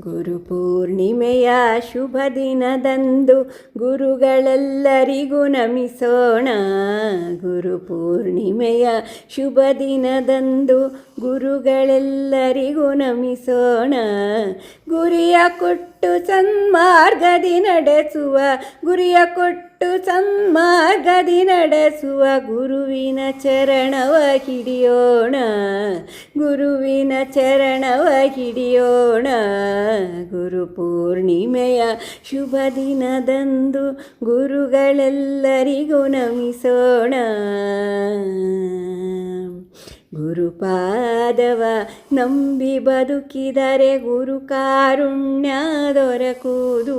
ಗುರುಪೂರ್ಣಿಮೆಯ ಶುಭ ದಿನದಂದು ಗುರುಗಳೆಲ್ಲರಿಗೂ ನಮಿಸೋಣ. ಗುರುಪೂರ್ಣಿಮೆಯ ಶುಭ ದಿನದಂದು ಗುರುಗಳೆಲ್ಲರಿಗೂ ನಮಿಸೋಣ. ಗುರಿಯ ಕೊಟ್ಟು ಸನ್ಮಾರ್ಗದಿ ನಡೆಸುವ, ಗುರಿಯ ಕೊಟ್ಟು ಸನ್ಮಾರ್ಗದಿ ನಡೆಸುವ ಗುರುವಿನ ಚರಣವ ಹಿಡಿಯೋಣ. ಗುರುವಿನ ಚರಣವ ಹಿಡಿಯೋಣ. ಗುರು ಪೂರ್ಣಿಮೆಯ ಶುಭ ದಿನದಂದು ಗುರುಗಳೆಲ್ಲರಿಗೂ ನಮಿಸೋಣ. ಗುರುಪಾದವ ನಂಬಿ ಬದುಕಿದರೆ ಗುರು ಕಾರುಣ್ಯ ದೊರಕುವುದು.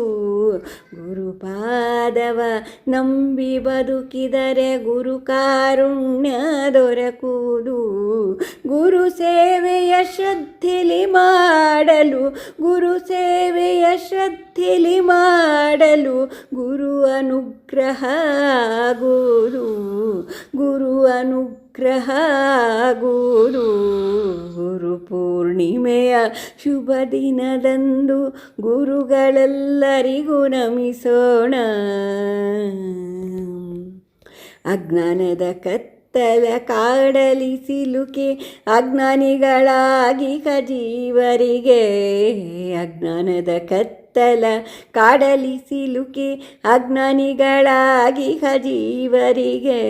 ಗುರುಪಾದವ ನಂಬಿ ಬದುಕಿದರೆ ಗುರು ಕಾರುಣ್ಯ ದೊರಕುವುದು. ಗುರು ಸೇವೆಯ ಶ್ರದ್ಧೆಲಿ ಮಾಡಲು, ಗುರು ಸೇವೆಯ ಶ್ರದ್ಧೆಲಿ ಮಾಡಲು ಗುರು ಅನುಗ್ರಹ ಆಗುವುದು. ಗುರು ಅನುಗ್ರಹ ಆಗುವುದು ಗುರು ಪೂರ್ಣಿಮೆಯ ಶುಭ ದಿನದಂದು ಗುರುಗಳೆಲ್ಲರಿಗೂ ನಮಿಸೋಣ. ಅಜ್ಞಾನದ ಕತ್ತಲ ಕಾಡಲಿ ಸಿಲುಕಿ ಅಜ್ಞಾನಿಗಳಾಗಿ ಕಜೀವರಿಗೆ ಅಜ್ಞಾನದ ಕತ್ತಲ ಕಾಡಲಿ ಸಿಲುಕಿ ಅಜ್ಞಾನಿಗಳಾಗಿ ಹಜೀವರಿಗೆ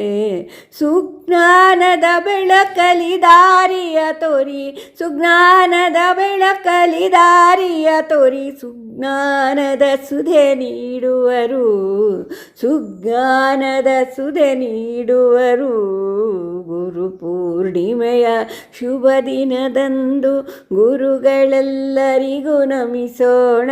ಸುಜ್ಞಾನದ ಬೆಳಕಲಿ ದಾರಿಯ ತೋರಿ, ಸುಜ್ಞಾನದ ಬೆಳಕಲಿ ದಾರಿಯ ತೋರಿ, ಸುಜ್ಞಾನದ ಸುಧೆ ನೀಡುವರು, ಸುಜ್ಞಾನದ ಸುಧೆ ನೀಡುವರು. ಗುರು ಪೂರ್ಣಿಮೆಯ ಶುಭ ದಿನದಂದು ಗುರುಗಳೆಲ್ಲರಿಗೂ ನಮಿಸೋಣ.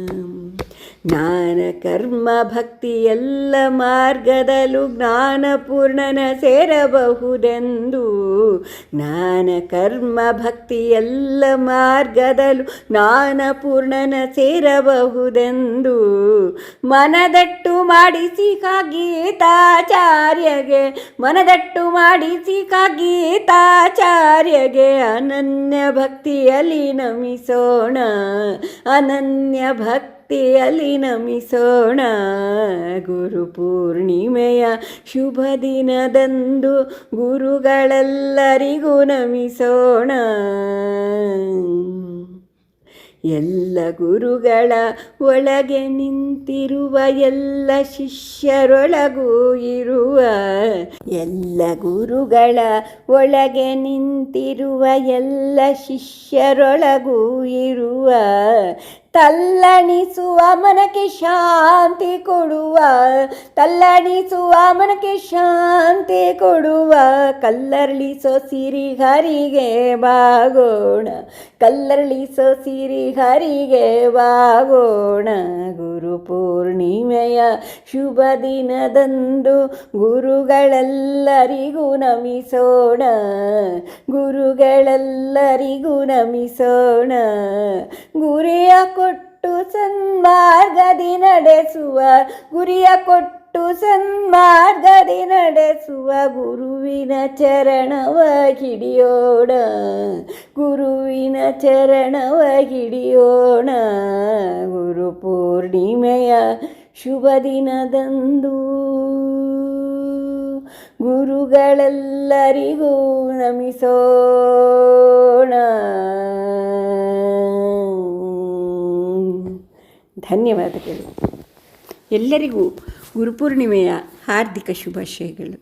ಜ್ಞಾನ ಕರ್ಮ ಭಕ್ತಿ ಎಲ್ಲ ಮಾರ್ಗದಲ್ಲೂ ಜ್ಞಾನಪೂರ್ಣನ ಸೇರಬಹುದೆಂದು. ಜ್ಞಾನ ಕರ್ಮ ಭಕ್ತಿ ಎಲ್ಲ ಮಾರ್ಗದಲ್ಲೂ ಜ್ಞಾನಪೂರ್ಣನ ಸೇರಬಹುದೆಂದು. ಮನದಟ್ಟು ಮಾಡಿಸಿ ಗೀತಾಚಾರ್ಯಗೆ ಮನದಟ್ಟು ಮಾಡಿಸಿ ಗೀತಾಚಾರ್ಯಗೆ ಅನನ್ಯ ಭಕ್ತಿಯಲ್ಲಿ ನಮಿಸೋಣ. ಅನನ್ಯ ಭಕ್ತಿಯಲ್ಲಿ ನಮಿಸೋಣ. ಗುರು ಪೂರ್ಣಿಮೆಯ ಶುಭ ದಿನದಂದು ಗುರುಗಳೆಲ್ಲರಿಗೂ ನಮಿಸೋಣ. ಎಲ್ಲ ಗುರುಗಳ ಒಳಗೆ ನಿಂತಿರುವ ಎಲ್ಲ ಶಿಷ್ಯರೊಳಗೂ ಇರುವ ಎಲ್ಲ ಗುರುಗಳ ಒಳಗೆ ನಿಂತಿರುವ ಎಲ್ಲ ಶಿಷ್ಯರೊಳಗೂ ಇರುವ ತಲ್ಲಣಿಸುವ ಮನಕ್ಕೆ ಶಾಂತಿ ಕೊಡುವ, ತಲ್ಲಣಿಸುವ ಮನಕ್ಕೆ ಶಾಂತಿ ಕೊಡುವ, ಕಲ್ಲರಳಿಸೋ ಸಿರಿ ಹರಿಗೆ ಬಾಗೋಣ, ಕಲ್ಲರಳಿಸೋ ಸಿರಿ ಹರಿಗೆ ಬಾಗೋಣ. ಗುರು ಪೂರ್ಣಿಮೆಯ ಶುಭ ದಿನದಂದು ಗುರುಗಳೆಲ್ಲರಿಗೂ ನಮಿಸೋಣ ಗುರುಗಳೆಲ್ಲರಿಗೂ ನಮಿಸೋಣ. ಗುರಿಯ ಕೊಟ್ಟು ಸನ್ಮಾರ್ಗದಿ ನಡೆಸುವ, ಗುರಿಯ ಕೊಟ್ಟು ಸನ್ಮಾರ್ಗದಿ ನಡೆಸುವ ಗುರುವಿನ ಚರಣವ ಹಿಡಿಯೋಣ, ಗುರುವಿನ ಚರಣವ ಹಿಡಿಯೋಣ. ಗುರು ಪೂರ್ಣಿಮೆಯ ಶುಭ ದಿನದಂದು ಗುರುಗಳೆಲ್ಲರಿಗೂ ನಮಿಸೋಣ. ಧನ್ಯವಾದಗಳು. ಎಲ್ಲರಿಗೂ ಗುರುಪೂರ್ಣಿಮೆಯ ಹಾರ್ದಿಕ ಶುಭಾಶಯಗಳು.